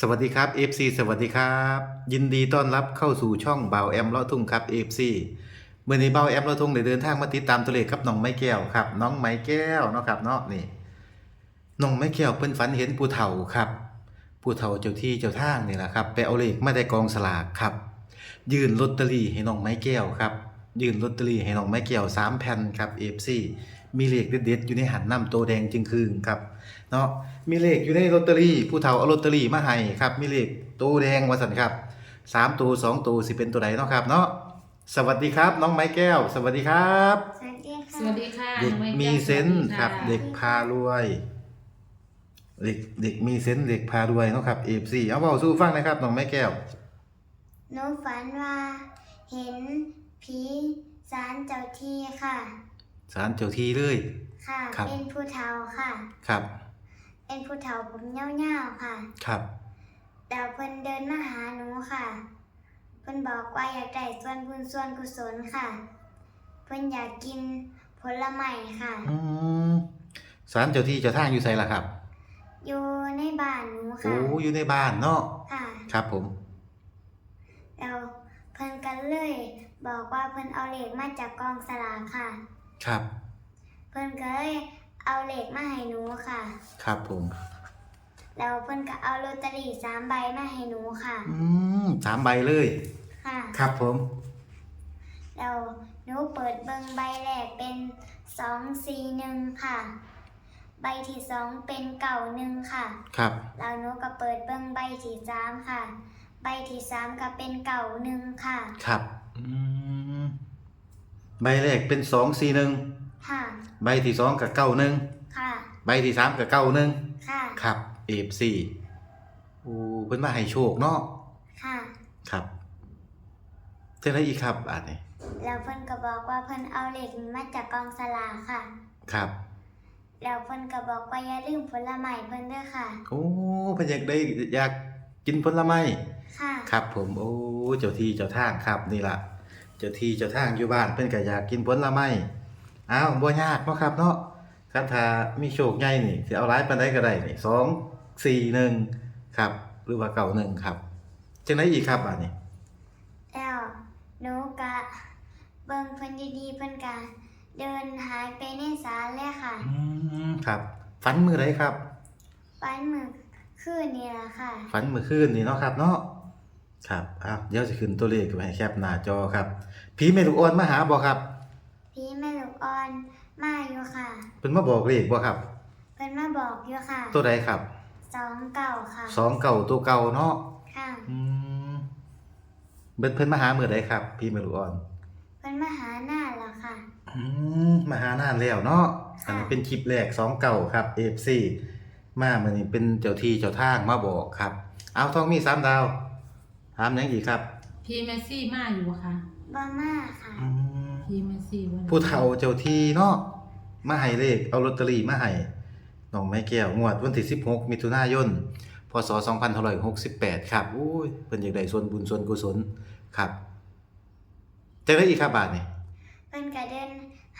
สวัสดีครับ FC สวัสดีครับ ยินดีต้อนรับเข้าสู่ช่องเบาแอมเลาะทุ่งครับ FC เมื่อนี้เบาแอมเลาะทุ่งได้เดินทางมาติดตามตัวเลขครับน้องไม้แก้วครับ น้องไม้แก้วเนาะครับเนาะนี่น้องไม้แก้วเพิ่นฝันเห็นผู้เฒ่าครับผู้เฒ่าเจ้าที่เจ้าทางนี่แหละครับไปเอาเลขมาได้กองสลากครับ ยื่นลอตเตอรี่ให้น้องไม้แก้วครับยื่นลอตเตอรี่ให้น้องไม้แก้วสามแผ่นครับ FC มีเลขเด็ดๆอยู่ในหันน้ำโตแดงจึงคืนครับเนาะมีเลขอยู่ในลอตเตอรี่ ผู้เฒ่าเอาลอตเตอรี่มาให้ครับ มีเลขตัวแดงว่าสันครับสามตัวสองตัวสิเป็นตัวไหนเนาะครับเนาะสวัสดีครับ น้องไม้แก้ว สวัสดีครับ สวัสดีค่ะสวัสดีค่ะเด็กน้องไแก้วมีเซนส์สวัสดีะครับเด็กพารวยเด็กเด็กมีเซนส์เด็กพารวยเนาะครับเอฟซีเอาเบาสู้ฟังนะครับน้องไม้แก้ว หนูฝันว่า เห็นผีสารเจ้าที่ค่ะ สารเจ้าที่เลย ค่ะ ครับ เป็นผู้เฒ่าค่ะ ครับ เป็นผู้เฒ่าผมเงาๆค่ะ ครับ แต่เพิ่นเดินมาหาหนูค่ะ เพิ่นบอกว่าอยากได้ส่วนบุญส่วนกุศลค่ะ เพิ่นอยากกินผลไม้ค่ะ อืมสารเจ้าที่เจ้าทางอยู่ไสล่ะครับ อยู่ในบ้านหนูโอ้ค่ะอยู่ในบ้านเนาะ ค่ะ ครับผม แล้วเพิ่นกันเลย บอกว่าเพิ่นเอาเหล็กมาจากกองสลากค่ะ ครับ เพิ่นก็เลยเอาเหล็กมาให้หนูค่ะ ครับผม แล้วเพิ่นก็เอาลอตเตอรี่สามใบมาให้หนูค่ะ อืมสามใบเลย ค่ะครับผม แล้วหนูเปิดเบิ่งใบแรกเป็นสองสี่หนึ่งค่ะ ใบที่สองเป็นเก่าหนึ่งค่ะ ครับ แล้วหนูก็เปิดเบิ่งใบที่สามค่ะ ใบที่สามก็เป็นเก่าหนึ่งค่ะ ครับ อืม ใบแรกเป็นสองสี่หนึ่งค่ะ ใบที่สองกับเก้าหนึ่งค่ะ ใบที่สามกับเก้าหนึ่งค่ะ ครับเอฟซีโอ้เพิ่นมาให้โชคเนาะค่ะ ครับเท่าไรอีกครับอ่านนี่แล้วเพิ่นก็บอกว่าเพิ่นเอาเหล็กมาจากกองสลากค่ะ ครับแล้วเพิ่นก็บอกว่าอย่าลืมผลไม้เพิ่นด้วยค่ะ โอ้เพิ่นอยากได้อยากกินผลไม้ค่ะ ครับ ผมโอ้เจ้าที่เจ้าทางครับนี่ล่ะ เจ้าที่เจ้าทางอยู่บ้านเพิ่นก็อยากกินผลไม้อ้าวบ่ยากเนาะครับเนาะคันถ้ามีโชคใหญ่นี่สิเอาหลายปานใดก็ได้นี่สองสี่หนึ่งครับ หรือว่าเก้าหนึ่งครับจังไดอีกครับอันนี้แล้วหนูกะเบิ่งเพิ่นดีๆเพิ่นกะเดินหายไปในศาลเลยค่ะ อืมครับฝันมื้อใดครับปันมือคืนนี่ล่ะค่ะ ฝันเมื่อคืนนี่เนาะครับเนาะ ครับอ้าวเดี๋ยวจะขึ้นตัวเลขไว้ให้แคปหน้าจอครับผีแม่ลูกอ่อนมาหาบ่ครับพี่แม่ลูกอ่อนมาอยู่ค่ะเพิ่นมาบอกเลขบ่ครับ เพิ่นมาบอกอยู่ค่ะตัวใดครับสองเก่าค่ะสองเก่าตัวเก่าเนาะค่ะอืมเพิ่นเพิ่นมาหามื้อใดครับพี่แม่ลูกอ่อน เพิ่นมาหาหน้าแล้วค่ะอืมมาหานานแล้วเนาะอันค่ะนี้เป็นคลิปแรกสองเก่าครับ FC มามื้อนี้เป็นเจ้าที่เจ้าทางมาบอกครับ เอาทองมีสามดาว ถามหยังอีกครับพี่เมสซี่มาอยู่ปะคะบ่มาค่ะ อืมพี่เมสซี่วันผู้เฒ่าเจ้าที่เนาะมาให้เลขเอาลอตเตอรี่มาให้น้องไม้แก้วงวดวันที่16 มิถุนายนพศ2568 ครับอุ้ยเพิ่นอยากได้ส่วนบุญส่วนกุศลครับจังได๋อีกครับบาดนี้เพิ่นก็เดิน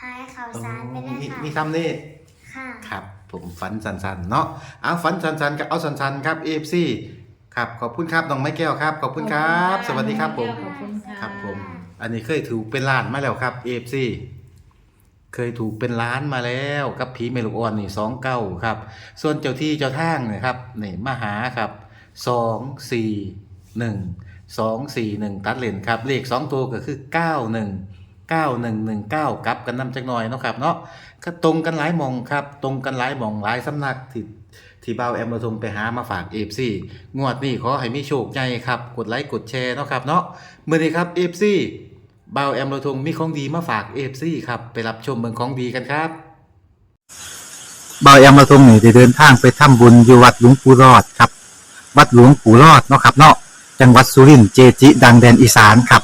หายข่าวสารไปเลยมีค่ะ มีคำนี้ ค่ะ ครับผมฝันสันๆเนาะเอาฝันสันๆก็เอาสันๆครับ AFC ครับ ขอบคุณครับน้องไม้แก้วครับ ขอบคุณครับ สวัสดีครับผม ขอบคุณค่ะ ครับผม อันนี้เคยถูกเป็นล้านมาแล้วครับ AFC เคยถูกเป็นล้านมาแล้วกับผีเมลูกอ่อนนี่สองเก้าครับ ส่วนเจ้าที่เจ้าทางเนี่ยครับนี่มาหาครับสองสี่หนึ่งสองสี่หนึ่งตัดเลนครับเลขสองตัวก็คือเก้าหนึ่ง เก้าหนึ่งหนึ่งเก้ากลับกันนำจักหน่อยเนาะครับเนาะก็ตรงกันหลายมองครับ ตรงกันหลายมองหลายสำนักที่ที่เบาแอมระทมไปหามาฝากเอฟซีงวดนี้ขอให้มีโชคใหญ่ครับกดไลค์กดแชร์เนาะครับเนาะเมื่อนี้ครับเอฟซีเบาแอมโราทงมีของดีมาฝากเอฟซีครับไปรับชมเมืองของดีกันครับเบาแอมโราทงนี่ได้เดินทางไปทำบุญอยู่วัดหลวงปู่รอดครับ วัดหลวงปู่รอดเนาะครับเนาะจังหวัดสุรินทร์เจจิ ดังแดนอีสานครับ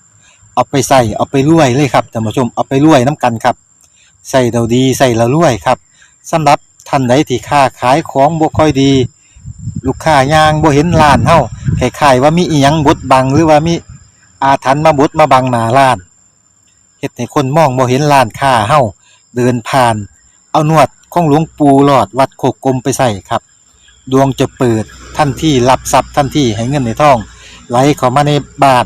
เอาไปใส่เอาไปรวยเลยครับท่านผู้ชมเอาไปรวยน้ำกันครับใส่เราดีใส่เรารวยครับสำหรับท่านใดที่ค้าขายของบ่ค่อยดี ลูกค้ายางบ่เห็นร้านเฮาคล้ายๆว่ามีอีหยังบดบังหรือว่ามีอาถรรพ์มาบดมาบังหน้าร้านเฮ็ดให้คนมองบ่เห็นร้านค้าเฮาเดินผ่าน เอานวดของหลวงปู่หลอดวัดโคกกลมไปใส่ครับ ดวงจะเปิดทันที่รับทรัพย์ทันที่ให้เงินในท้อง ไหลเข้ามาในบ้าน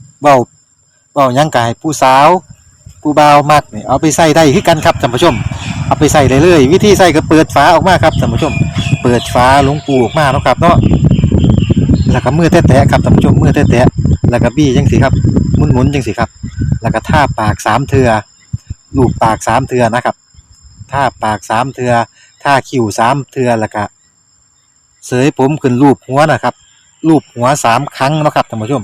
เบาเบายังกายผู้สาวผู้เบามักนี่เอาไปใส่ได้คือกันครับท่านผู้ชม เอาไปใส่เลยเลยวิธีใส่ก็เปิดฝาออกมาครับท่านผู้ชม เปิดฝาหลวงปูออกมาเนาะครับเนาะแล้วก็มือแตะๆครับท่านผู้ชมมือแตะๆแล้วก็บี้จังสิครับหมุนๆจังสิครับ แล้วก็ท่าปากสามเทือลูบปากสามเทือนะครับท่าปากสามเทือท่าคิ้วสามเทือแล้วก็เสยผมขึ้นรูปหัวนะครับรูปหัวสามครั้งนะครับท่านผู้ชม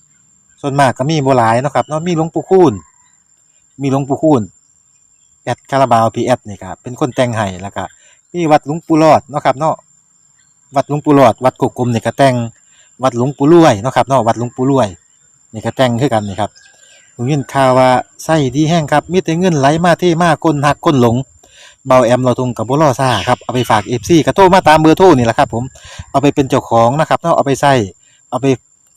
ส่วนมากก็มีบ่หลายเนาะครับเนาะมีหลวงปู่คูณมีหลวงปู่คูณแอดคาราบาวพีแอดนี่ครับเป็นคนแต่งให้แล้วก็มีวัดหลวงปู่รอดเนาะครับเนาะวัดหลวงปู่รอด วัดกกกลมนี่ก็แต่งวัดหลวงปู่รวยเนาะครับเนาะวัดหลวงปู่รวยนี่ก็แต่งคือกันนี่ครับผมยินข่าวว่าไส้ดีแห้งครับมีแต่เงินไหลมาเท่มาคนหักคนหลงเบาแอมเราทุงกับบุรอซ่าครับเอาไปฝากเอฟซีกระโทรมาตามเบอร์โทรนี่แหละครับผมเอาไปเป็นเจ้าของนะครับเนาะเอาไปใส่เอาไป